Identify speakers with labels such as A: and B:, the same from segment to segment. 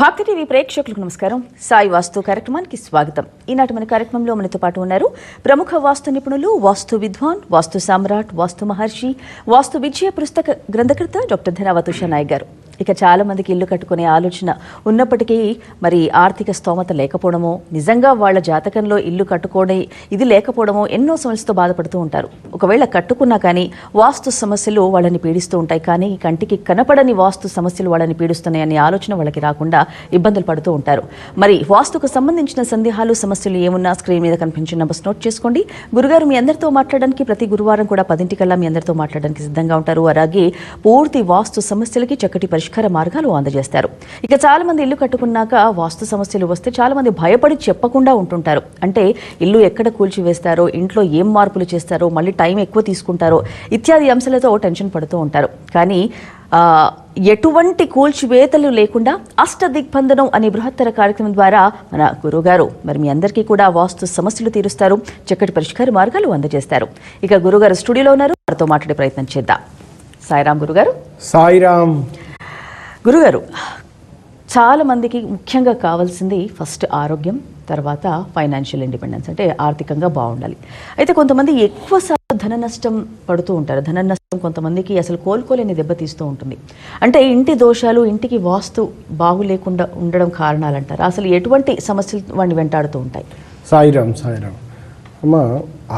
A: భక్తి టీవీ ప్రేక్షకులకు నమస్కారం. సాయి వాస్తు కార్యక్రమానికి స్వాగతం. ఈనాటి మన కార్యక్రమంలో మనతో పాటు ఉన్నారు ప్రముఖ వాస్తు నిపుణులు వాస్తు విద్వాన్ వాస్తు సామ్రాట్ వాస్తు మహర్షి వాస్తు విజయ పుస్తక గ్రంథకర్త డాక్టర్ ధనావతుష ఉషా నాయక్ గారు. ఇక చాలా మందికి ఇల్లు కట్టుకునే ఆలోచన ఉన్నప్పటికీ మరి ఆర్థిక స్తోమత లేకపోవడమో నిజంగా వాళ్ళ జాతకంలో ఇల్లు కట్టుకోవడం ఇది లేకపోవడమో ఎన్నో సమస్యతో బాధపడుతూ ఉంటారు. ఒకవేళ కట్టుకున్నా కానీ వాస్తు సమస్యలు వాళ్ళని పీడిస్తూ ఉంటాయి. కానీ కంటికి కనపడని వాస్తు సమస్యలు వాళ్ళని పీడిస్తున్నాయి అనే ఆలోచన వాళ్ళకి రాకుండా ఇబ్బందులు పడుతూ ఉంటారు. మరి వాస్తుకు సంబంధించిన సందేహాలు సమస్యలు ఏమున్నా స్క్రీన్ మీద కనిపించిన నంబర్స్ నోట్ చేసుకోండి. గురుగారు మీ అందరితో మాట్లాడడానికి ప్రతి గురువారం కూడా పదింటికల్లా మీ అందరితో మాట్లాడడానికి సిద్ధంగా ఉంటారు. అలాగే పూర్తి వాస్తు సమస్యలకి చక్కటి పరిష్కారం మార్గాలు అందజేస్తారు. ఇక చాలా మంది ఇల్లు కట్టుకున్నాక వాస్తు సమస్యలు వస్తే చాలా మంది భయపడి చెప్పకుండా ఉంటుంటారు. అంటే ఇల్లు ఎక్కడ కూల్చివేస్తారో ఇంట్లో ఏం మార్పులు చేస్తారో మళ్ళీ టైం ఎక్కువ తీసుకుంటారో ఇత్యాది అంశాలతో టెన్షన్ పడుతూ ఉంటారు. కానీ ఎటువంటి కూల్చివేతలు లేకుండా అష్ట దిగ్బంధనం అనే బృహత్తర కార్యక్రమం ద్వారా మన గురుగారు మరి మీ అందరికీ కూడా వాస్తు సమస్యలు తీరుస్తారు చక్కటి పరిష్కార మార్గాలు అందజేస్తారు. ఇక గురుగారు స్టూడియోలో ఉన్నారు. వారితో మాట్లాడే ప్రయత్నం చేద్దాం. సాయిరాం గురుగారు.
B: సాయిరామ్.
A: గురుగారు చాలామందికి ముఖ్యంగా కావాల్సింది ఫస్ట్ ఆరోగ్యం తర్వాత ఫైనాన్షియల్ ఇండిపెండెన్స్ అంటే ఆర్థికంగా బాగుండాలి. అయితే కొంతమంది ఎక్కువ ధన నష్టం పడుతూ ఉంటారు. ధన నష్టం కొంతమందికి అసలు కోలుకోలేని దెబ్బతీస్తూ ఉంటుంది. అంటే ఇంటి దోషాలు ఇంటికి వాస్తు బాగులేకుండా ఉండడం ఉండడం కారణాలంటారు? అసలు ఎటువంటి సమస్యలు వాడిని వెంటాడుతూ ఉంటాయి?
B: సాయిరామ్ సాయిరామ్ అమ్మ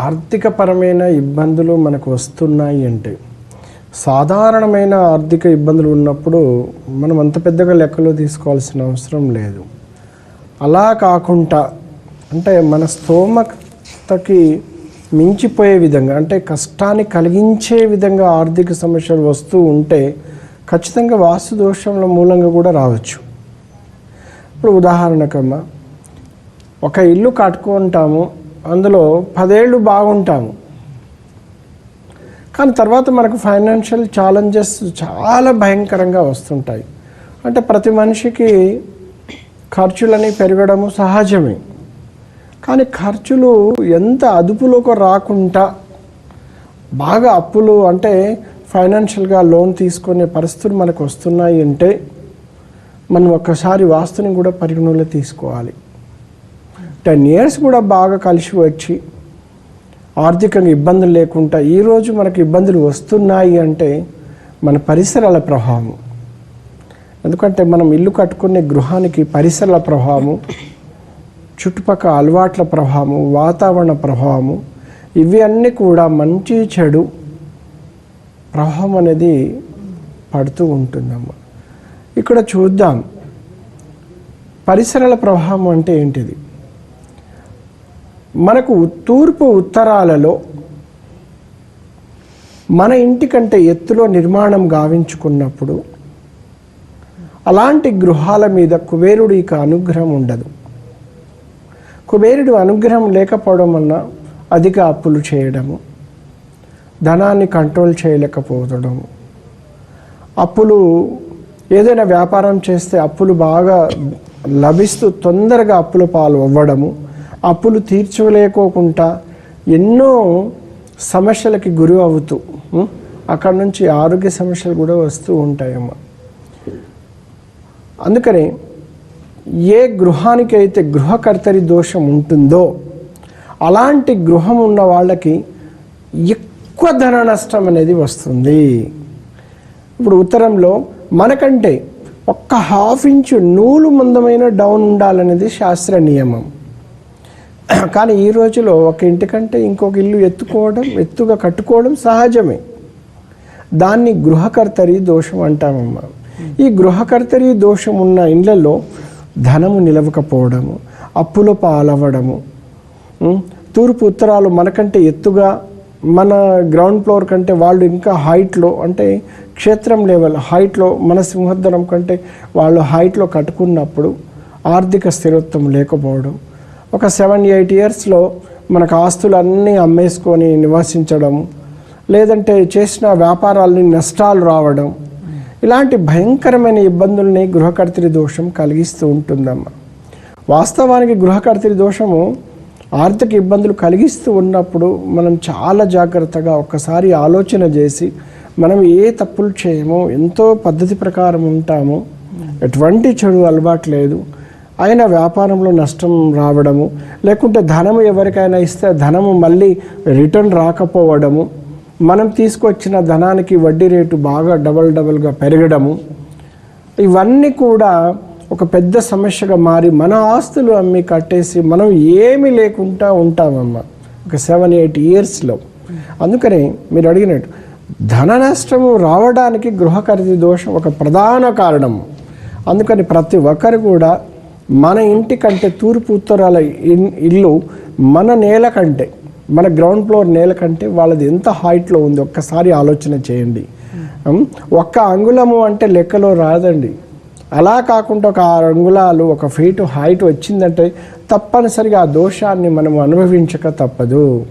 B: ఆర్థికపరమైన ఇబ్బందులు మనకు వస్తున్నాయి అంటే సాధారణమైన ఆర్థిక ఇబ్బందులు ఉన్నప్పుడు మనం అంత పెద్దగా లెక్కలో తీసుకోవాల్సిన అవసరం లేదు. అలా కాకుండా అంటే మన స్తోమతకి మించిపోయే విధంగా అంటే కష్టాన్ని కలిగించే విధంగా ఆర్థిక సమస్యలు వస్తూ ఉంటే ఖచ్చితంగా వాస్తు దోషంల మూలంగా కూడా రావచ్చు. ఇప్పుడు ఉదాహరణకమ్మా ఒక ఇల్లు కట్టుకుంటాము అందులో పదేళ్ళు బాగుంటాము. కానీ తర్వాత మనకు ఫైనాన్షియల్ ఛాలెంజెస్ చాలా భయంకరంగా వస్తుంటాయి. అంటే ప్రతి మనిషికి ఖర్చులని పెరగడము సహజమే. కానీ ఖర్చులు ఎంత అదుపులోకి రాకుండా బాగా అప్పులు అంటే ఫైనాన్షియల్గా లోన్ తీసుకునే పరిస్థితులు మనకు వస్తున్నాయి అంటే మనం ఒక్కసారి వాస్తుని కూడా పరిగణలో తీసుకోవాలి. టెన్ ఇయర్స్ కూడా బాగా కలిసి వచ్చి ఆర్థికంగా ఇబ్బందులు లేకుండా ఈరోజు మనకు ఇబ్బందులు వస్తున్నాయి అంటే మన పరిసరాల ప్రభావం. ఎందుకంటే మనం ఇల్లు కట్టుకునే గృహానికి పరిసరాల ప్రభావము చుట్టుపక్కల అలవాట్ల ప్రభావము వాతావరణ ప్రభావము ఇవి అన్నీ కూడా మంచి చెడు ప్రభావం అనేది పడుతూ ఉంటుందమ్మ. ఇక్కడ చూద్దాం. పరిసరాల ప్రభావం అంటే ఏంటిది? మనకు తూర్పు ఉత్తరాలలో మన ఇంటికంటే ఎత్తులో నిర్మాణం గావించుకున్నప్పుడు అలాంటి గృహాల మీద కుబేరుడు యొక్క అనుగ్రహం ఉండదు. కుబేరుడు అనుగ్రహం లేకపోవడం వలన అధిక అప్పులు చేయడము ధనాన్ని కంట్రోల్ చేయలేకపోవడము అప్పులు ఏదైనా వ్యాపారం చేస్తే అప్పులు బాగా లభిస్తూ తొందరగా అప్పుల పాలు అవ్వడము అప్పులు తీర్చలేకోకుండా ఎన్నో సమస్యలకి గురి అవుతూ అక్కడ నుంచి ఆరోగ్య సమస్యలు కూడా వస్తూ ఉంటాయమ్మా. అందుకని ఏ గృహానికి అయితే గృహకర్తరి దోషం ఉంటుందో అలాంటి గృహం ఉన్న వాళ్ళకి ఎక్కువ ధన నష్టం అనేది వస్తుంది. ఇప్పుడు ఉత్తరంలో మనకంటే ఒక్క హాఫ్ ఇంచు నూలు మందమైన డౌన్ ఉండాలనేది శాస్త్ర నియమం. కానీ ఈ రోజులో ఒక ఇంటికంటే ఇంకొక ఇల్లు ఎత్తుకోవడం ఎత్తుగా కట్టుకోవడం సహజమే. దాన్ని గృహకర్తరి దోషం అంటామమ్మా. ఈ గృహకర్తరి దోషం ఉన్న ఇండ్లలో ధనము నిలవకపోవడము అప్పుల పాలవ్వడము తూర్పు ఉత్తరాలు మనకంటే ఎత్తుగా మన గ్రౌండ్ ఫ్లోర్ కంటే వాళ్ళు ఇంకా హైట్లో అంటే క్షేత్రం లెవెల్ హైట్లో మన సింహద్వరం కంటే వాళ్ళు హైట్లో కట్టుకున్నప్పుడు ఆర్థిక స్థిరత్వం లేకపోవడం ఒక సెవెన్ ఎయిట్ ఇయర్స్లో మనకు ఆస్తులన్నీ అమ్మేసుకొని నివసించడం లేదంటే చేసిన వ్యాపారాలని నష్టాలు రావడం ఇలాంటి భయంకరమైన ఇబ్బందుల్ని గృహకర్తరి దోషం కలిగిస్తూ ఉంటుందమ్మా. వాస్తవానికి గృహకర్తరి దోషము ఆర్థిక ఇబ్బందులు కలిగిస్తూ ఉన్నప్పుడు మనం చాలా జాగ్రత్తగా ఒక్కసారి ఆలోచన చేసి మనం ఏ తప్పులు చేయమో ఎంతో పద్ధతి ప్రకారం ఉంటామో ఎటువంటి చెడు అలవాటు లేదు ఆయన వ్యాపారంలో నష్టం రావడము లేకుంటే ధనము ఎవరికైనా ఇస్తే ధనము మళ్ళీ రిటర్న్ రాకపోవడము మనం తీసుకొచ్చిన ధనానికి వడ్డీ రేటు బాగా డబల్ డబల్గా పెరగడము ఇవన్నీ కూడా ఒక పెద్ద సమస్యగా మారి మన ఆస్తులు అమ్మి కట్టేసి మనం ఏమీ లేకుండా ఉంటామమ్మ. ఒక సెవెన్ ఎయిట్ ఇయర్స్లో. అందుకని మీరు అడిగినట్టు ధన నష్టము రావడానికి గృహ ఖరీదు దోషం ఒక ప్రధాన కారణం అందుకని ప్రతి ఒక్కరు కూడా మన ఇంటి కంటే తూర్పు ఉత్తరాల ఇల్లు మన నేల కంటే మన గ్రౌండ్ ఫ్లోర్ నేల కంటే వాళ్ళది ఎంత హైట్లో ఉంది? ఒక్కసారి ఆలోచన చేయండి. ఒక్క అంగుళము అంటే లెక్కలో రాదండి. అలా కాకుండా ఒక ఆరు అంగుళాలు ఒక ఫీటు హైట్ వచ్చిందంటే తప్పనిసరిగా ఆ దోషాన్ని మనం అనుభవించక తప్పదు.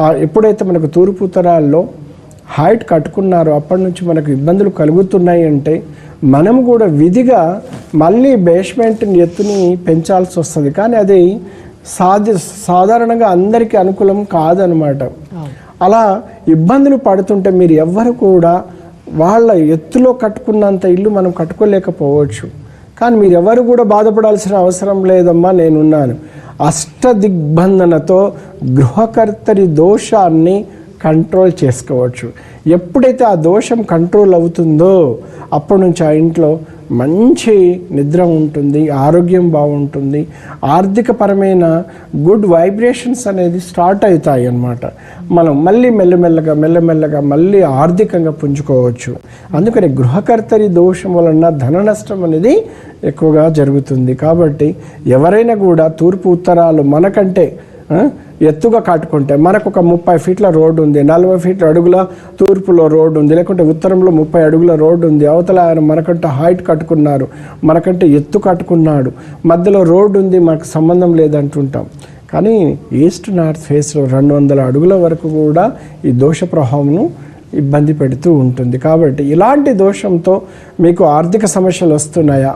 B: ఎప్పుడైతే మనకు తూర్పు ఉత్తరాల్లో హైట్ కట్టుకున్నారో. అప్పటి నుంచి మనకు ఇబ్బందులు కలుగుతున్నాయి అంటే మనం కూడా విధిగా మళ్ళీ బేస్మెంట్ని ఎత్తుని పెంచాల్సి వస్తుంది. కానీ అది సాధి సాధారణంగా అందరికీ అనుకూలం కాదనమాట. అలా ఇబ్బందులు పడుతుంటే మీరు ఎవ్వరు కూడా వాళ్ళ ఎత్తులో కట్టుకున్నంత ఇల్లు మనం కట్టుకోలేకపోవచ్చు. కానీ మీరు ఎవరు కూడా బాధపడాల్సిన అవసరం లేదమ్మా నేనున్నాను. అష్ట దిగ్బంధనతో గృహకర్తరి దోషాన్ని కంట్రోల్ చేసుకోవచ్చు. ఎప్పుడైతే ఆ దోషం కంట్రోల్ అవుతుందో అప్పటి నుంచి ఆ ఇంట్లో మంచి నిద్ర ఉంటుంది ఆరోగ్యం బాగుంటుంది ఆర్థికపరమైన గుడ్ వైబ్రేషన్స్ అనేది స్టార్ట్ అవుతాయి అన్నమాట. మనం మళ్ళీ మెల్లమెల్లగా మెల్లమెల్లగా మళ్ళీ ఆర్థికంగా పుంజుకోవచ్చు. అందుకని గృహకర్తరి దోషం వలన ధన నష్టం అనేది ఎక్కువగా జరుగుతుంది. కాబట్టి ఎవరైనా కూడా తూర్పు ఉత్తరాలు మనకంటే ఎత్తుగా కట్టుకుంటే మనకు ఒక ముప్పై ఫీట్ల రోడ్డు ఉంది. నలభై ఫీట్ల అడుగుల తూర్పులో రోడ్డు ఉంది. లేకుంటే ఉత్తరంలో ముప్పై అడుగుల రోడ్డు ఉంది. అవతల ఆయన మనకంటే హైట్ కట్టుకున్నారు. మనకంటే ఎత్తు కట్టుకున్నాడు. మధ్యలో రోడ్డు ఉంది. మనకు సంబంధం లేదంటుంటాం. కానీ ఈస్ట్ నార్త్ ఫేస్లో రెండు వందల అడుగుల వరకు కూడా ఈ దోష ప్రభావంను ఇబ్బంది పెడుతూ ఉంటుంది. కాబట్టి ఇలాంటి దోషంతో మీకు ఆర్థిక సమస్యలు వస్తున్నాయా?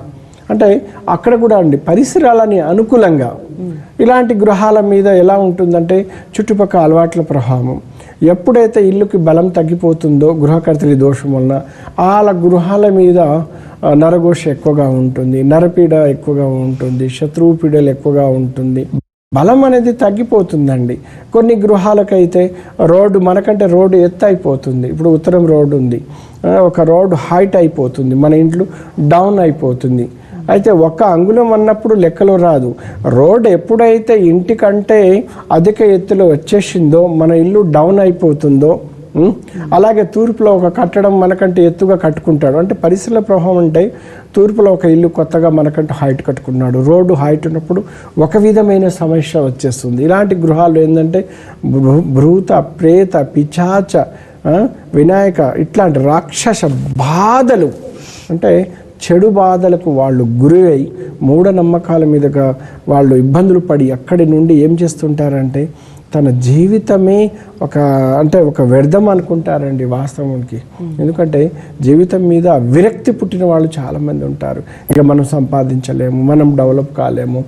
B: అంటే అక్కడ కూడా అండి పరిసరాలని అనుకూలంగా. ఇలాంటి గృహాల మీద ఎలా ఉంటుందంటే చుట్టుపక్కల అలవాట్ల ప్రభావం. ఎప్పుడైతే ఇల్లుకి బలం తగ్గిపోతుందో గృహకర్తలి దోషం వలన వాళ్ళ గృహాల మీద నరఘోష ఎక్కువగా ఉంటుంది నరపీడ ఎక్కువగా ఉంటుంది శత్రువు పీడలు ఎక్కువగా ఉంటుంది. బలం అనేది తగ్గిపోతుందండి. కొన్ని గృహాలకైతే రోడ్డు మనకంటే రోడ్డు ఎత్తు అయిపోతుంది ఇప్పుడు ఉత్తరం రోడ్డు ఉంది. ఒక రోడ్డు హైట్ అయిపోతుంది. మన ఇంట్లో డౌన్ అయిపోతుంది. అయితే ఒక్క అంగుళం అన్నప్పుడు లెక్కలో రాదు. రోడ్ ఎప్పుడైతే ఇంటికంటే అధిక ఎత్తులో వచ్చేసిందో మన ఇల్లు డౌన్ అయిపోతుందో అలాగే తూర్పులో ఒక కట్టడం మనకంటే ఎత్తుగా కట్టుకుంటాడు. అంటే పరిసర ప్రభావం అంటే తూర్పులో ఒక ఇల్లు కొత్తగా మనకంటే హైట్ కట్టుకున్నాడు. రోడ్డు హైట్ ఉన్నప్పుడు ఒక విధమైన సమస్య వచ్చేస్తుంది. ఇలాంటి గృహాలు ఏంటంటే భృ- భృత ప్రేత పిచాచ వినాయక ఇట్లాంటి రాక్షస బాధలు. అంటే చెడు బాధలకు వాళ్ళు గురై మూఢనమ్మకాల మీదుగా వాళ్ళు ఇబ్బందులు పడి అక్కడి నుండి ఏం చేస్తుంటారంటే తన జీవితమే ఒక అంటే ఒక వ్యర్థం అనుకుంటారండి వాస్తవానికి ఎందుకంటే జీవితం మీద విరక్తి పుట్టిన వాళ్ళు చాలామంది ఉంటారు. ఇక మనం సంపాదించలేము మనం డెవలప్ కాలేము.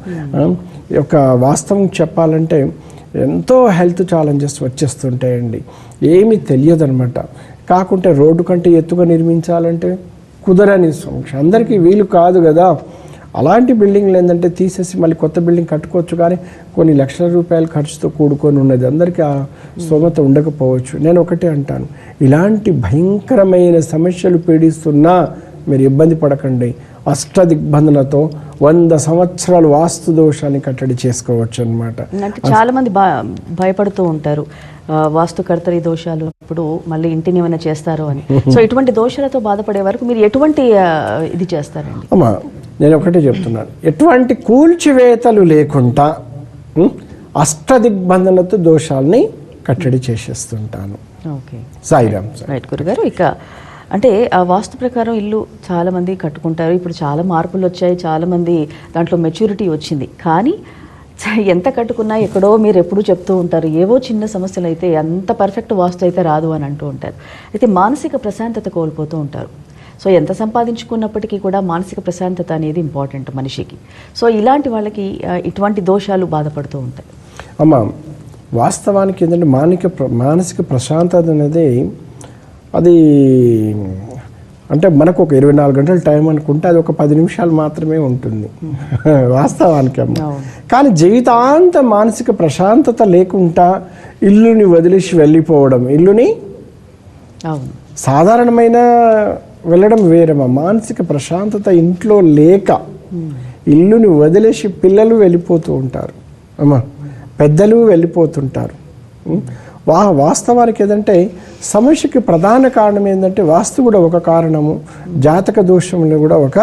B: ఒక వాస్తవం చెప్పాలంటే ఎంతో హెల్త్ ఛాలెంజెస్ వచ్చేస్తుంటాయండి. ఏమీ తెలియదనమాట. కాకుంటే రోడ్డు కంటే ఎత్తుగా నిర్మించాలంటే కుదరని సమస్య అందరికీ వీలు కాదు కదా. అలాంటి బిల్డింగ్లు ఏంటంటే తీసేసి మళ్ళీ కొత్త బిల్డింగ్ కట్టుకోవచ్చు కానీ కొన్ని లక్షల రూపాయల ఖర్చుతో కూడుకొని ఉన్నది. అందరికీ ఆ స్తోమత ఉండకపోవచ్చు. నేను ఒకటే అంటాను. ఇలాంటి భయంకరమైన సమస్యలు పీడిస్తున్నా మీరు ఇబ్బంది పడకండి. అష్టదిగ్బంధనతో వంద సంవత్సరాలు వాస్తు దోషాన్ని కట్టడి చేసుకోవచ్చు అనమాట
A: అంటే చాలా మంది భయపడుతూ ఉంటారు. ఆ, వాస్తుకర్తరి దోషాలు ఇప్పుడు మళ్ళీ ఇంటిని ఏమైనా చేస్తారు అని. సో ఇటువంటి దోషాలతో బాధపడే వరకు మీరు ఎటువంటి ఇది చేస్తారండి?
B: అమ్మా నేను ఒకటే చెప్తున్నాను. ఎటువంటి కూల్చివేతలు లేకుండా అష్టదిగ్బంధనతో దోషాల్ని కట్టడి చేసేస్తుంటాను.
A: ఓకే.
B: సాయిరామ్
A: రైట్ గురుగారు ఇక అంటే ఆ వాస్తు ప్రకారం ఇల్లు చాలామంది కట్టుకుంటారు. ఇప్పుడు చాలా మార్పులు వచ్చాయి. చాలామంది దాంట్లో మెచ్యూరిటీ వచ్చింది. కానీ చ- ఎంత కట్టుకున్నా ఎక్కడో మీరు ఎప్పుడూ చెప్తూ ఉంటారు. ఏవో చిన్న సమస్యలు అయితే అంత పర్ఫెక్ట్ వాస్తు అయితే రాదు అని అంటూ ఉంటారు. అయితే మానసిక ప్రశాంతత కోల్పోతూ ఉంటారు. సో ఎంత సంపాదించుకున్నప్పటికీ కూడా మానసిక ప్రశాంతత అనేది ఇంపార్టెంట్ మనిషికి. సో ఇలాంటి వాళ్ళకి ఇటువంటి దోషాలు బాధపడుతూ ఉంటాయి.
B: అమ్మ వాస్తవానికి ఏంటంటే మానిక ప్ర- మానసిక ప్రశాంతత అనేది అది అంటే మనకు ఒక ఇరవై నాలుగు గంటల టైం అనుకుంటే అది ఒక పది నిమిషాలు మాత్రమే ఉంటుంది. వాస్తవానికి అమ్మ. కానీ జీవితాంత మానసిక ప్రశాంతత లేకుండా ఇల్లుని వదిలేసి వెళ్ళిపోవడం ఇల్లుని సాధారణమైన వెళ్ళడం వేరమ్మా. మానసిక ప్రశాంతత ఇంట్లో లేక ఇల్లుని వదిలేసి పిల్లలు వెళ్ళిపోతూ ఉంటారు. అమ్మా పెద్దలు వెళ్ళిపోతుంటారు? వా వాస్తవానికి ఏదంటే సమస్యకి ప్రధాన కారణం ఏంటంటే వాస్తు కూడా ఒక కారణము జాతక దోషములు కూడా ఒక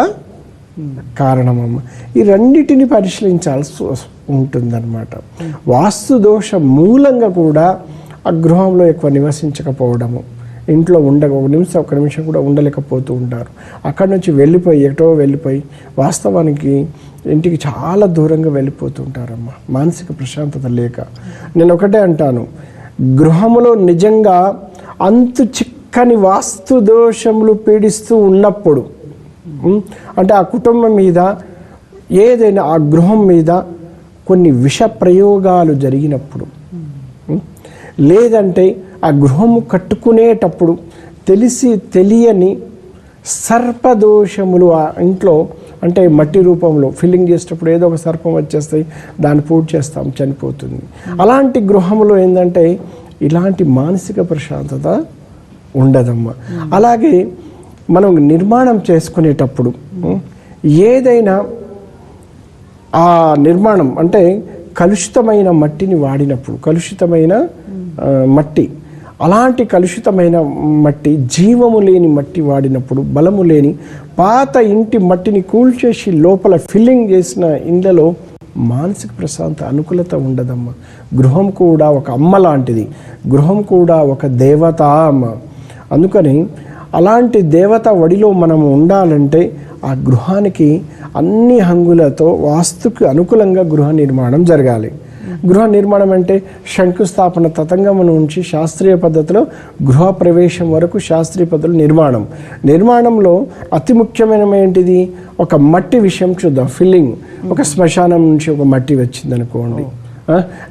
B: కారణమమ్మ ఈ రెండింటిని పరిశీలించాల్సి ఉంటుందన్నమాట. వాస్తు దోష మూలంగా కూడా ఆ గృహంలో ఎక్కువ నివసించకపోవడము. ఇంట్లో ఉండక ఒక నిమిషం ఒక నిమిషం కూడా ఉండలేకపోతూ ఉంటారు. అక్కడి నుంచి వెళ్ళిపోయి ఎటో వెళ్ళిపోయి వాస్తవానికి ఇంటికి చాలా దూరంగా వెళ్ళిపోతూ ఉంటారమ్మా. మానసిక ప్రశాంతత లేక. నేను ఒకటే అంటాను. గృహములో నిజంగా అంతు చిక్కని వాస్తు దోషములు పీడిస్తూ ఉన్నప్పుడు అంటే ఆ కుటుంబం మీద ఏదైనా ఆ గృహం మీద కొన్ని విష ప్రయోగాలు జరిగినప్పుడు లేదంటే ఆ గృహము కట్టుకునేటప్పుడు తెలిసి తెలియని సర్పదోషములు ఆ ఇంట్లో అంటే మట్టి రూపంలో ఫిల్లింగ్ చేసేటప్పుడు ఏదో ఒక సర్పం వచ్చేస్తాయి దాన్ని పూర్తి చేస్తాం చనిపోతుంది. అలాంటి గృహంలో ఏంటంటే ఇలాంటి మానసిక ప్రశాంతత ఉండదమ్మా. అలాగే మనం నిర్మాణం చేసుకునేటప్పుడు ఏదైనా ఆ నిర్మాణం అంటే కలుషితమైన మట్టిని వాడినప్పుడు కలుషితమైన మట్టి అలాంటి కలుషితమైన మట్టి జీవము లేని మట్టి వాడినప్పుడు బలము లేని పాత ఇంటి మట్టిని కూల్చేసి లోపల ఫిల్లింగ్ చేసిన ఇండ్లలో మానసిక ప్రశాంత అనుకూలత ఉండదమ్మా. గృహం కూడా ఒక అమ్మ లాంటిది. గృహం కూడా ఒక దేవత అమ్మ. అందుకని అలాంటి దేవత వడిలో మనం ఉండాలంటే ఆ గృహానికి అన్ని హంగులతో వాస్తుకు అనుకూలంగా గృహ నిర్మాణం జరగాలి. గృహ నిర్మాణం అంటే శంకుస్థాపన తతంగం ఉంచి శాస్త్రీయ పద్ధతిలో గృహ ప్రవేశం వరకు శాస్త్రీయ పద్ధతులు నిర్మాణం. నిర్మాణంలో అతి ముఖ్యమైన ఏంటిది? ఒక మట్టి విషయం చూద్దాం. ఫిల్లింగ్. ఒక శ్మశానం నుంచి ఒక మట్టి వచ్చింది అనుకోండి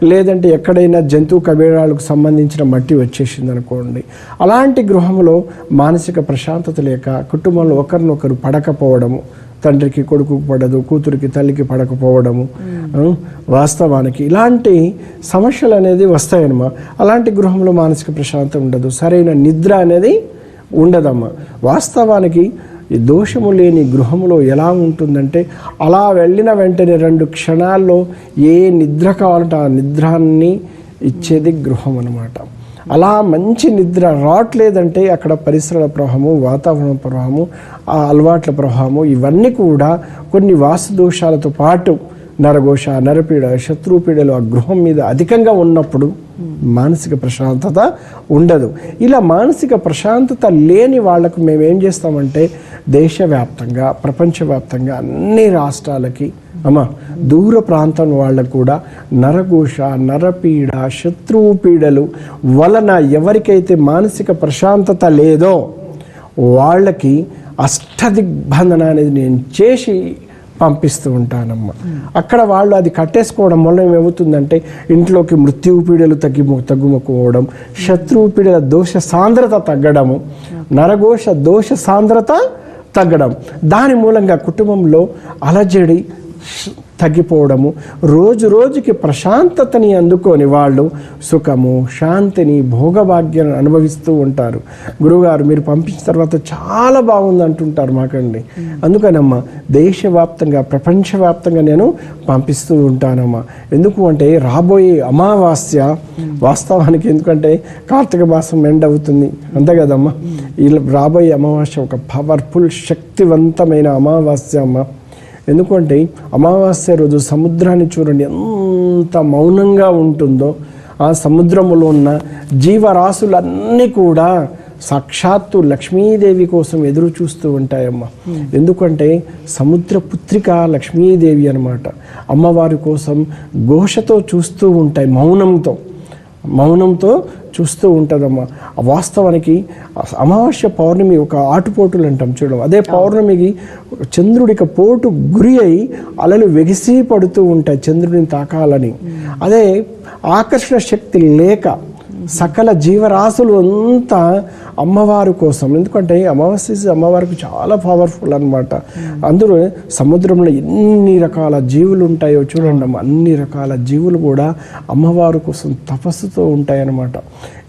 B: లేదంటే ఎక్కడైనా జంతువు కబేరాలకు సంబంధించిన మట్టి వచ్చేసింది అనుకోండి. అలాంటి గృహంలో మానసిక ప్రశాంతత లేక కుటుంబంలో ఒకరినొకరు పడకపోవడము తండ్రికి కొడుకు పడదు కూతురికి తల్లికి పడకపోవడము వాస్తవానికి ఇలాంటి సమస్యలు అనేది వస్తాయన్నమా అలాంటి గృహంలో మానసిక ప్రశాంతత ఉండదు. సరైన నిద్ర అనేది ఉండదమ్మా. వాస్తవానికి దోషము లేని గృహంలో ఎలా ఉంటుందంటే అలా వెళ్ళిన వెంటనే రెండు క్షణాల్లో ఏ నిద్ర కావాలంటే ఆ నిద్రాన్ని ఇచ్చేది గృహం అన్నమాట అలా మంచి నిద్ర రావట్లేదంటే అక్కడ పరిసరాల ప్రవాహము వాతావరణ ప్రవాహము ఆ అలవాట్ల ప్రవాహము ఇవన్నీ కూడా కొన్ని వాస్తు దోషాలతో పాటు నరఘోష నరపీడ శత్రుపీడలు ఆ గృహం మీద అధికంగా ఉన్నప్పుడు మానసిక ప్రశాంతత ఉండదు. ఇలా మానసిక ప్రశాంతత లేని వాళ్ళకు మేము ఏం చేస్తామంటే దేశవ్యాప్తంగా ప్రపంచవ్యాప్తంగా అన్ని రాష్ట్రాలకి అమ్మా దూర ప్రాంతం వాళ్ళకు కూడా నరఘోష నరపీడ శత్రువు పీడలు వలన ఎవరికైతే మానసిక ప్రశాంతత లేదో వాళ్ళకి అష్టదిగ్బంధన అనేది నేను చేసి పంపిస్తూ ఉంటానమ్మా. అక్కడ వాళ్ళు అది కట్టేసుకోవడం వల్ల ఏమవుతుందంటే ఇంట్లోకి మృత్యు పీడలు తగ్గి తగ్గుముకోవడం శత్రువు పీడల దోష సాంద్రత తగ్గడము నరఘోష దోష సాంద్రత తగ్గడం. దాని మూలంగా కుటుంబంలో అలజడి తగ్గిపోవడము రోజు రోజుకి ప్రశాంతతని అందుకొని వాళ్ళు సుఖము శాంతిని భోగభాగ్యాన్ని అనుభవిస్తూ ఉంటారు. గురువుగారు మీరు పంపించిన తర్వాత చాలా బాగుంది అంటుంటారు మాకండి. అందుకనమ్మా దేశవ్యాప్తంగా ప్రపంచవ్యాప్తంగా నేను పంపిస్తూ ఉంటానమ్మా. ఎందుకు అంటే రాబోయే అమావాస్య వాస్తవానికి ఎందుకంటే కార్తీక మాసం ఎండ్ అవుతుంది. అంతే కదమ్మా. ఇలా రాబోయే అమావాస్య ఒక పవర్ఫుల్ శక్తివంతమైన అమావాస్య అమ్మ. ఎందుకంటే అమావాస్య రోజు సముద్రాన్ని చూడండి ఎంత మౌనంగా ఉంటుందో ఆ సముద్రములో ఉన్న జీవరాశులన్నీ కూడా సాక్షాత్తు లక్ష్మీదేవి కోసం ఎదురు చూస్తూ ఉంటాయమ్మ. ఎందుకంటే సముద్ర పుత్రిక లక్ష్మీదేవి అన్నమాట. అమ్మవారి కోసం ఘోషతో చూస్తూ ఉంటాయి మౌనంతో. మౌనంతో చూస్తూ ఉంటుందమ్మా. వాస్తవానికి అమావాస్య పౌర్ణమి ఒక ఆటుపోటులు అంటాం చూడడం అదే పౌర్ణమికి చంద్రుడికి పోటు గురి అయి అలలు వెగిసి పడుతూ ఉంటాయి చంద్రుడిని తాకాలని. అదే ఆకర్షణ శక్తి లేక సకల జీవరాశులు అంతా అమ్మవారి కోసం. ఎందుకంటే అమావాస్య అమ్మవారికి చాలా పవర్ఫుల్ అన్నమాట. అందులో సముద్రంలో ఎన్ని రకాల జీవులు ఉంటాయో చూడండి అన్ని రకాల జీవులు కూడా అమ్మవారి కోసం తపస్సుతో ఉంటాయన్నమాట.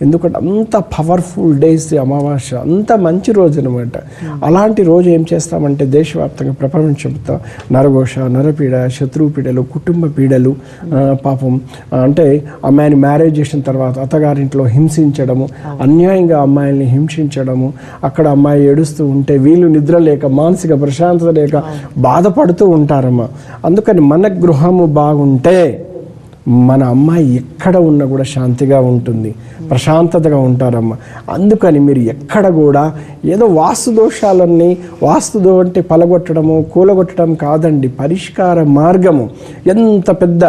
B: ఎందుకంటే అంత పవర్ఫుల్ డేస్ అమావాస్య. అంత మంచి రోజు అనమాట అలాంటి రోజు ఏం చేస్తామంటే దేశవ్యాప్తంగా ప్రపంచంతో నరఘోష నరపీడ శత్రువు పీడలు కుటుంబ పీడలు పాపం అంటే అమ్మాయిని మ్యారేజ్ చేసిన తర్వాత అత్తగారింట్లో హింసించడము అన్యాయంగా అమ్మాయిల్ని హింసించడము. అక్కడ అమ్మాయి ఏడుస్తూ ఉంటే వీళ్ళు నిద్ర లేక మానసిక ప్రశాంతత లేక బాధపడుతూ ఉంటారమ్మా. అందుకని మన గృహము బాగుంటే మన అమ్మాయి ఎక్కడ ఉన్నా కూడా శాంతిగా ఉంటుంది ప్రశాంతతగా ఉంటారమ్మ. అందుకని మీరు ఎక్కడ కూడా ఏదో వాస్తు దోషాలన్నీ వాస్తు అంటే పలగొట్టడము కూలగొట్టడం కాదండి. పరిష్కార మార్గము. ఎంత పెద్ద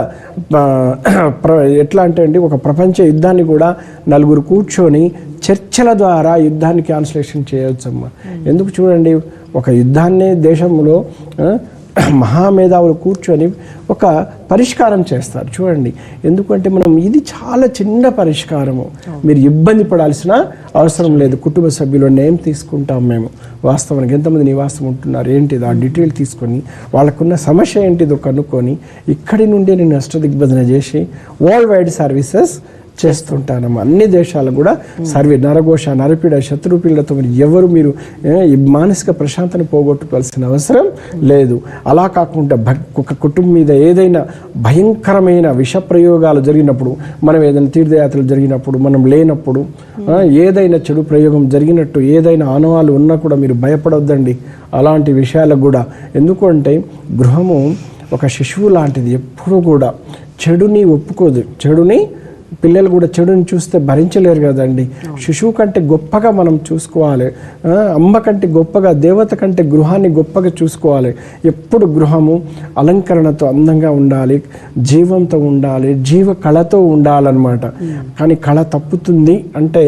B: ప్ర ఎట్లా అంటే అండి ఒక ప్రపంచ యుద్ధాన్ని కూడా నలుగురు కూర్చొని చర్చల ద్వారా యుద్ధాన్ని క్యాన్సిలేషన్ చేయవచ్చమ్మా. ఎందుకు చూడండి ఒక యుద్ధాన్ని దేశంలో మహామేధావులు కూర్చొని ఒక పరిష్కారం చేస్తారు. చూడండి ఎందుకంటే మనం ఇది చాలా చిన్న పరిష్కారము. మీరు ఇబ్బంది పడాల్సిన అవసరం లేదు. కుటుంబ సభ్యులు నేమ్ తీసుకుంటాం మేము. వాస్తవానికి ఎంతమంది నివాసం ఉంటున్నారు ఏంటిది? ఆ డీటెయిల్ తీసుకొని వాళ్ళకున్న సమస్య ఏంటిదో కనుక్కొని ఇక్కడి నుండి నేను అష్టదిగ్బంధన చేసి వరల్డ్ వైడ్ సర్వీసెస్ చేస్తుంటానమ్మా. అన్ని దేశాలు కూడా సర్వే నరఘోష నరపీడ శత్రుపీడతో మీరు ఎవరు మీరు మానసిక ప్రశాంతని పోగొట్టుకోవాల్సిన అవసరం లేదు. అలా కాకుండా ఒక కుటుంబం మీద ఏదైనా భయంకరమైన విష ప్రయోగాలు జరిగినప్పుడు మనం ఏదైనా తీర్థయాత్రలు జరిగినప్పుడు మనం లేనప్పుడు ఏదైనా చెడు ప్రయోగం జరిగినట్టు ఏదైనా ఆనవాళ్ళు ఉన్నా కూడా మీరు భయపడొద్దండి. అలాంటి విషయాలకు కూడా. ఎందుకంటే గృహము ఒక శిశువు లాంటిది ఎప్పుడూ కూడా చెడుని ఒప్పుకోదు. చెడుని పిల్లలు కూడా చెడుని చూస్తే భరించలేరు కదండి. శిశువు కంటే గొప్పగా మనం చూసుకోవాలి. అమ్మ కంటే గొప్పగా దేవత కంటే గృహాన్ని గొప్పగా చూసుకోవాలి. ఎప్పుడు గృహము అలంకరణతో అందంగా ఉండాలి జీవంతో ఉండాలి జీవ కళతో ఉండాలన్నమాట. కానీ కళ తప్పుతుంది అంటే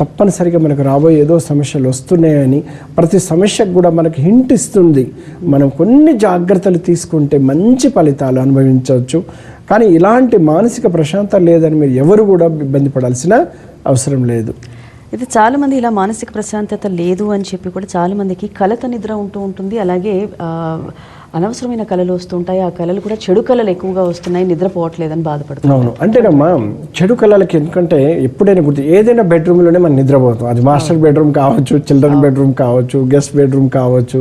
B: తప్పనిసరిగా మనకు రాబోయే ఏదో సమస్యలు వస్తున్నాయని ప్రతి సమస్యకు కూడా మనకి హింట్ ఇస్తుంది. మనం కొన్ని జాగ్రత్తలు తీసుకుంటే మంచి ఫలితాలు అనుభవించవచ్చు. కానీ ఇలాంటి మానసిక ప్రశాంతత లేదని మీరు ఎవరు కూడా ఇబ్బంది పడాల్సిన అవసరం లేదు.
A: అయితే చాలా మంది ఇలా మానసిక ప్రశాంతత లేదు అని చెప్పి కూడా చాలా మందికి కలత నిద్ర ఉంటూ ఉంటుంది. అలాగే అనవసరమైన కళలు వస్తుంటాయి ఆ కళలు కూడా చెడు కళలు ఎక్కువగా వస్తున్నాయి. నిద్రపోవట్లేదని బాధపడుతున్నారు
B: అవును. అంటేనమ్మా చెడు కళలకి ఎందుకంటే ఎప్పుడైనా గుర్తు ఏదైనా బెడ్రూమ్లోనే మనం నిద్రపోతాం. అది మాస్టర్ బెడ్రూమ్ కావచ్చు చిల్డ్రన్ బెడ్రూమ్ కావచ్చు గెస్ట్ బెడ్రూమ్ కావచ్చు.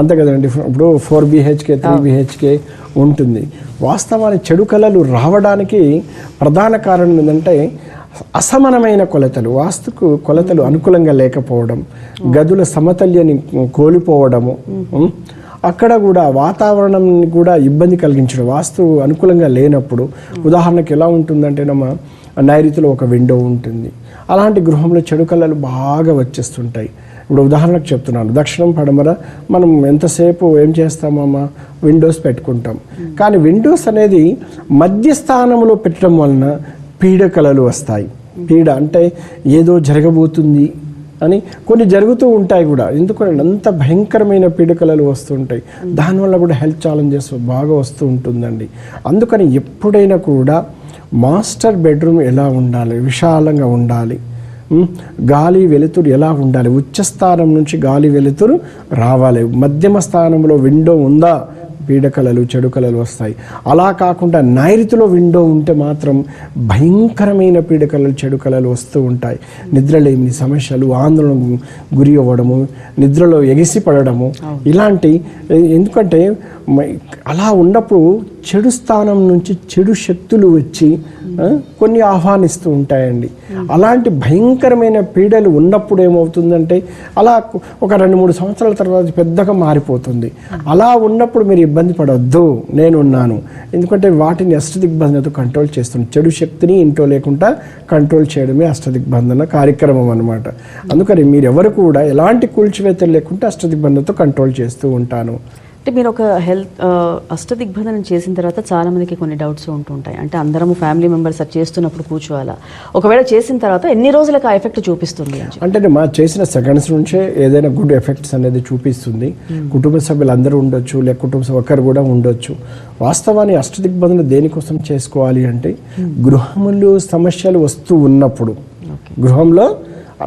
B: అంతే కదండి. ఇప్పుడు ఫోర్ బిహెచ్కే త్రీ బిహెచ్కే ఉంటుంది. వాస్తవానికి చెడు కళలు రావడానికి ప్రధాన కారణం ఏంటంటే అసమానమైన కొలతలు వాస్తుకు కొలతలు అనుకూలంగా లేకపోవడం గదుల సమతల్యాన్ని కోల్పోవడము అక్కడ కూడా వాతావరణం కూడా ఇబ్బంది కలిగించడం వాస్తు అనుకూలంగా లేనప్పుడు. ఉదాహరణకు ఎలా ఉంటుందంటే నమ్మ నైరుతిలో ఒక విండో ఉంటుంది. అలాంటి గృహంలో చెడు కళలు బాగా వచ్చేస్తుంటాయి. ఇప్పుడు ఉదాహరణకు చెప్తున్నాను. దక్షిణం పడమర మనం ఎంతసేపు ఏం చేస్తామమ్మా విండోస్ పెట్టుకుంటాం. కానీ విండోస్ అనేది మధ్యస్థానంలో పెట్టడం వలన పీడకలలు వస్తాయి. పీడ అంటే ఏదో జరగబోతుంది అని కొన్ని జరుగుతూ ఉంటాయి కూడా. ఎందుకంటే అంత భయంకరమైన పీడకలలు వస్తుంటాయి దానివల్ల కూడా హెల్త్ ఛాలెంజెస్ బాగా వస్తూ ఉంటుందండి. అందుకని ఎప్పుడైనా కూడా మాస్టర్ బెడ్రూమ్ ఎలా ఉండాలి? విశాలంగా ఉండాలి. గాలి వెలుతురు ఎలా ఉండాలి? ఉచ్చ స్థానం నుంచి గాలి వెలుతురు రావాలి. మధ్యమ స్థానంలో విండో ఉందా? పీడకలలు చెడు కళలు వస్తాయి. అలా కాకుండా నైరుతిలో విండో ఉంటే మాత్రం భయంకరమైన పీడకలలు చెడు కళలు వస్తూ ఉంటాయి. నిద్రలేమి సమస్యలు ఆందోళన గురి అవ్వడము నిద్రలో ఎగిసి పడడము ఇలాంటి ఎందుకంటే అలా ఉన్నప్పుడు చెడు స్థానం నుంచి చెడు శక్తులు వచ్చి కొన్ని ఆహ్వానిస్తూ ఉంటాయండి. అలాంటి భయంకరమైన పీడలు ఉన్నప్పుడు ఏమవుతుందంటే అలా ఒక రెండు మూడు సంవత్సరాల తర్వాత పెద్దగా మారిపోతుంది. అలా ఉన్నప్పుడు మీరు ఇబ్బంది పడవద్దు నేనున్నాను. ఎందుకంటే వాటిని అష్టదిగ్బంధనతో కంట్రోల్ చేస్తుంది. చెడు శక్తిని ఇంట్లో లేకుండా కంట్రోల్ చేయడమే అష్టదిగ్బంధన కార్యక్రమం అనమాట అందుకని మీరు ఎవరు కూడా ఎలాంటి కూల్చివేతలు లేకుండా అష్టదిగ్బంధనతో కంట్రోల్ చేస్తూ ఉంటాను.
A: అంటే మీరు ఒక హెల్త్ అష్టదిగ్బంధనం చేసిన తర్వాత చాలా మందికి కొన్ని డౌట్స్ ఉంటూ ఉంటాయి అంటే అందరము ఫ్యామిలీ మెంబర్స్ అది చేస్తున్నప్పుడు కూర్చోవాలా? ఒకవేళ చేసిన తర్వాత ఎన్ని రోజులకు ఆ ఎఫెక్ట్ చూపిస్తుంది
B: అంటే మా చేసిన సెకండ్స్ నుంచే ఏదైనా గుడ్ ఎఫెక్ట్స్ అనేది చూపిస్తుంది. కుటుంబ సభ్యులు అందరూ ఉండొచ్చు లేక కుటుంబ ఒకరు కూడా ఉండొచ్చు. వాస్తవాన్ని అష్టదిగ్బంధన దేనికోసం చేసుకోవాలి అంటే గృహములు సమస్యలు వస్తూ ఉన్నప్పుడు. గృహంలో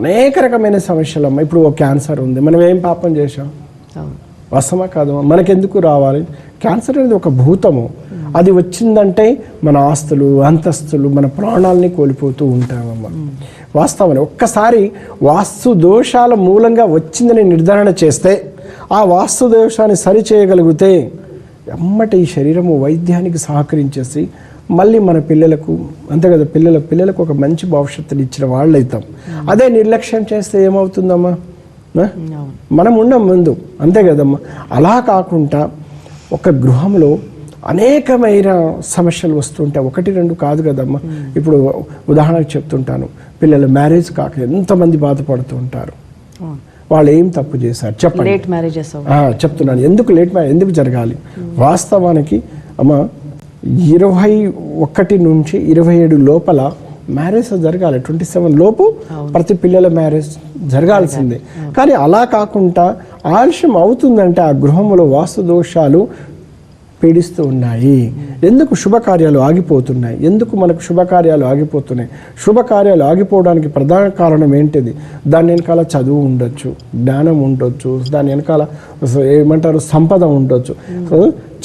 B: అనేక రకమైన సమస్యలు అమ్మ ఇప్పుడు ఒక క్యాన్సర్ ఉంది. మనం ఏం పాపం చేశాం?
A: అవును
B: కాదమా కాదు? మనకెందుకు రావాలి? క్యాన్సర్ అనేది ఒక భూతము. అది వచ్చిందంటే మన ఆస్తులు అంతస్తులు మన ప్రాణాలని కోల్పోతూ ఉంటామమ్మ వాస్తవం ఒక్కసారి వాస్తు దోషాల మూలంగా వచ్చిందని నిర్ధారణ చేస్తే ఆ వాస్తు దోషాన్ని సరి చేయగలిగితే ఎమ్మటి ఈ శరీరము వైద్యానికి సహకరించేసి మళ్ళీ మన పిల్లలకు అంతే కదా పిల్లల పిల్లలకు ఒక మంచి భవిష్యత్తుని ఇచ్చిన వాళ్ళు అవుతాం అదే నిర్లక్ష్యం చేస్తే ఏమవుతుందమ్మా? మనం ఉన్నాం ముందు. అంతే కదమ్మా. అలా కాకుండా ఒక గృహంలో అనేకమైన సమస్యలు వస్తుంటాయి. ఒకటి రెండు కాదు కదమ్మా. ఇప్పుడు ఉదాహరణకు చెప్తుంటాను. పిల్లలు మ్యారేజ్ కాక ఎంతమంది బాధపడుతూ ఉంటారు?
A: అవును
B: వాళ్ళు ఏం తప్పు చేశారు? చెప్పండి.
A: లేట్ మ్యారేజెస్
B: చెప్తున్నాను. ఎందుకు లేట్ మ్యారేజ్ ఎందుకు జరగాలి? వాస్తవానికి అమ్మ ఇరవై ఒకటి నుంచి ఇరవై ఏడు లోపల మ్యారేజ్ జరగాలి. ట్వంటీ సెవెన్ లోపు ప్రతి పిల్లల మ్యారేజ్ జరగాల్సిందే. కానీ అలా కాకుండా ఆలస్యం అవుతుందంటే ఆ గృహంలో వాస్తు దోషాలు పీడిస్తూ ఉన్నాయి. ఎందుకు శుభకార్యాలు ఆగిపోతున్నాయి? ఎందుకు మనకు శుభకార్యాలు ఆగిపోతున్నాయి? శుభకార్యాలు ఆగిపోవడానికి ప్రధాన కారణం ఏంటిది? దాని వెనకాల చదువు ఉండొచ్చు జ్ఞానం ఉండొచ్చు దాని వెనకాల ఏమంటారు? సంపద ఉండొచ్చు.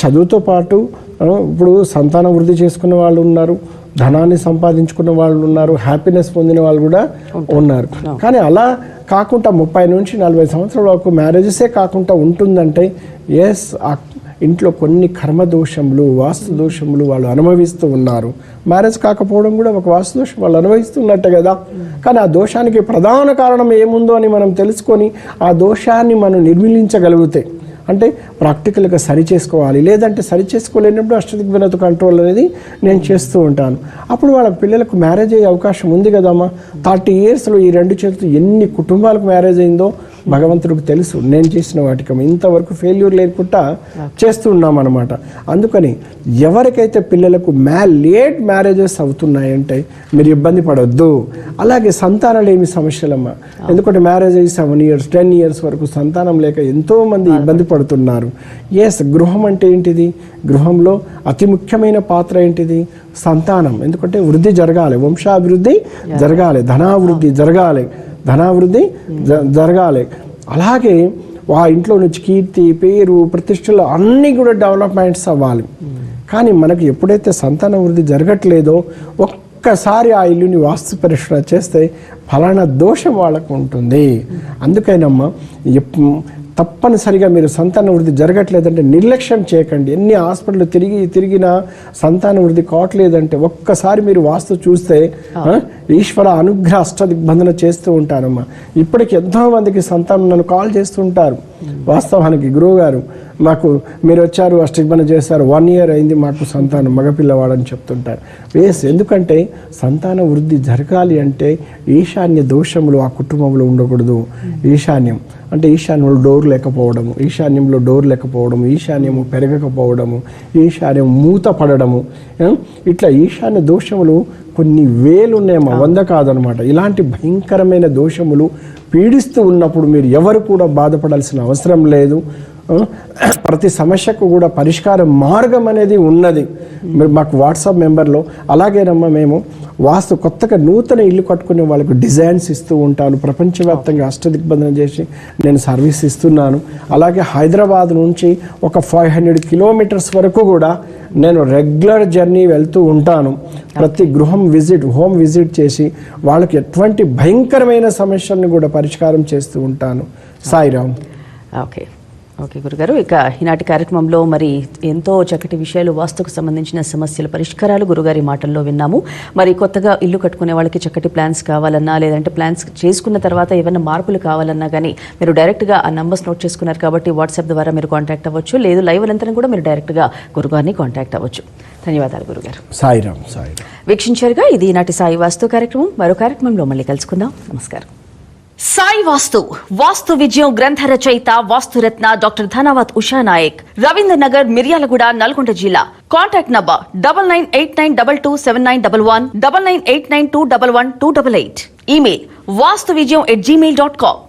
B: చదువుతో పాటు ఇప్పుడు సంతాన వృద్ధి చేసుకున్న వాళ్ళు ఉన్నారు. ధనాన్ని సంపాదించుకున్న వాళ్ళు ఉన్నారు హ్యాపీనెస్ పొందిన వాళ్ళు కూడా ఉన్నారు. కానీ అలా కాకుండా ముప్పై నుంచి నలభై సంవత్సరాల వరకు మ్యారేజెసే కాకుండా ఉంటుందంటే ఎస్ ఆ ఇంట్లో కొన్ని కర్మ దోషములు వాస్తు దోషములు వాళ్ళు అనుభవిస్తూ ఉన్నారు. మ్యారేజ్ కాకపోవడం కూడా ఒక వాస్తు దోషం వాళ్ళు అనుభవిస్తున్నట్టే కదా. కానీ ఆ దోషానికి ప్రధాన కారణం ఏముందో అని మనం తెలుసుకొని ఆ దోషాన్ని మనం నిర్మూలించగలిగితే అంటే ప్రాక్టికల్గా సరి చేసుకోవాలి. లేదంటే సరి చేసుకోలేనప్పుడు అష్టదిగ్వినత కంట్రోల్ అనేది నేను చేస్తూ ఉంటాను. అప్పుడు వాళ్ళ పిల్లలకు మ్యారేజ్ అయ్యే అవకాశం ఉంది కదమ్మా. థర్టీ ఇయర్స్లో ఈ రెండు చేతులు ఎన్ని కుటుంబాలకు మ్యారేజ్ అయిందో భగవంతుడికి తెలుసు. నేను చేసిన వాటికి ఇంతవరకు ఫెయిల్యూర్ లేకుండా చేస్తూ ఉన్నాం అనమాట అందుకని ఎవరికైతే పిల్లలకు మ్యా లేట్ మ్యారేజెస్ అవుతున్నాయంటే మీరు ఇబ్బంది పడొద్దు. అలాగే సంతానాలు ఏమి సమస్యలమ్మా. ఎందుకంటే మ్యారేజ్ అయ్యి సెవెన్ ఇయర్స్ టెన్ ఇయర్స్ వరకు సంతానం లేక ఎంతో మంది ఇబ్బంది పడుతున్నారు ఎస్ గృహం అంటే ఏంటిది? గృహంలో అతి ముఖ్యమైన పాత్ర ఏంటిది? సంతానం. ఎందుకంటే వృద్ధి జరగాలి. వంశాభివృద్ధి జరగాలి. ధనాభివృద్ధి జరగాలి. ధనాభివృద్ధి జరగాలి. అలాగే ఆ ఇంట్లో నుంచి కీర్తి పేరు ప్రతిష్టలు అన్నీ కూడా డెవలప్మెంట్స్ అవ్వాలి. కానీ మనకి ఎప్పుడైతే సంతాన వృద్ధి జరగట్లేదో ఒక్కసారి ఆ ఇల్లుని వాస్తు పరీక్ష చేస్తే ఫలానా దోషం వాళ్ళకు ఉంటుంది. అందుకైనమ్మా తప్పనిసరిగా మీరు సంతాన వృద్ధి జరగట్లేదంటే నిర్లక్ష్యం చేయకండి. ఎన్ని హాస్పిటల్ తిరిగి తిరిగినా సంతాన వృద్ధి కావట్లేదంటే ఒక్కసారి మీరు వాస్తు చూస్తే ఈశ్వర అనుగ్రహ అష్టదిగ్బంధన చేస్తూ ఉంటానమ్మా ఇప్పటికి ఎంతో మందికి సంతానం నన్ను కాల్ చేస్తుంటారు వాస్తవానికి గురువు గారు మాకు మీరు వచ్చారు అష్టదిగ్బంధన చేశారు వన్ ఇయర్ అయింది మాకు సంతానం మగపిల్లవాడని చెప్తుంటారు. వేస్ ఎందుకంటే సంతాన వృద్ధి జరగాలి అంటే ఈశాన్య దోషములు ఆ కుటుంబంలో ఉండకూడదు. ఈశాన్యం అంటే ఈశాన్యంలో డోర్ లేకపోవడము ఈశాన్యంలో డోర్ లేకపోవడము ఈశాన్యము పెరగకపోవడము ఈశాన్యం మూత పడడము ఇట్లా ఈశాన్య దోషములు కొన్ని వేలు ఉన్నాయమ్మా వంద కాదనమాట. ఇలాంటి భయంకరమైన దోషములు పీడిస్తూ ఉన్నప్పుడు మీరు ఎవరు కూడా బాధపడాల్సిన అవసరం లేదు. ప్రతి సమస్యకు కూడా పరిష్కార మార్గం అనేది ఉన్నది. మీరు మాకు వాట్సాప్ మెంబర్లో అలాగేనమ్మా మేము వాస్తు కొత్తగా నూతన ఇల్లు కట్టుకునే వాళ్ళకు డిజైన్స్ ఇస్తూ ఉంటాను. ప్రపంచవ్యాప్తంగా అష్టదిగ్బంధనం చేసి నేను సర్వీస్ ఇస్తున్నాను. అలాగే హైదరాబాద్ నుంచి ఒక ఫైవ్ హండ్రెడ్ కిలోమీటర్స్ వరకు కూడా నేను రెగ్యులర్ జర్నీ వెళ్తూ ఉంటాను. ప్రతి గృహం విజిట్ హోమ్ విజిట్ చేసి వాళ్ళకి ఎటువంటి భయంకరమైన సమస్యలను కూడా పరిష్కారం చేస్తూ ఉంటాను. సాయిరామ్.
A: ఓకే. ఓకే గురుగారు. ఇక ఈనాటి కార్యక్రమంలో మరి ఎంతో చక్కటి విషయాలు వాస్తుకు సంబంధించిన సమస్యల పరిష్కారాలు గురుగారి మాటల్లో విన్నాము. మరి కొత్తగా ఇల్లు కట్టుకునే వాళ్ళకి చక్కటి ప్లాన్స్ కావాలన్నా లేదంటే ప్లాన్స్ చేసుకున్న తర్వాత ఏమైనా మార్పులు కావాలన్నా కానీ మీరు డైరెక్ట్గా ఆ నంబర్స్ నోట్ చేసుకున్నారు కాబట్టి వాట్సాప్ ద్వారా మీరు కాంటాక్ట్ అవ్వచ్చు. లేదు లైవ్ అనంతరం కూడా మీరు డైరెక్ట్గా గురుగారిని కాంటాక్ట్ అవ్వచ్చు. ధన్యవాదాలు గురుగారు.
B: సాయిరామ్ సాయిరామ్.
A: వీక్షించారుగా ఇది ఈనాటి సాయి వాస్తు కార్యక్రమం. మరో కార్యక్రమంలో మళ్ళీ కలుసుకుందాం. నమస్కారం. సాయి వాస్తు వాస్తు విజయం గ్రంథ రచయిత వాస్తురత్న డాక్టర్ ధనవత్ ఉషా నాయక్ రవీంద్ర నగర్ మిర్యాలగూడ నల్గొండ జిల్లా. Contact number double nine eight nine double two seven nine double one double nine eight nine two double one two double eight email Vastu Vijayam at Gmail dot com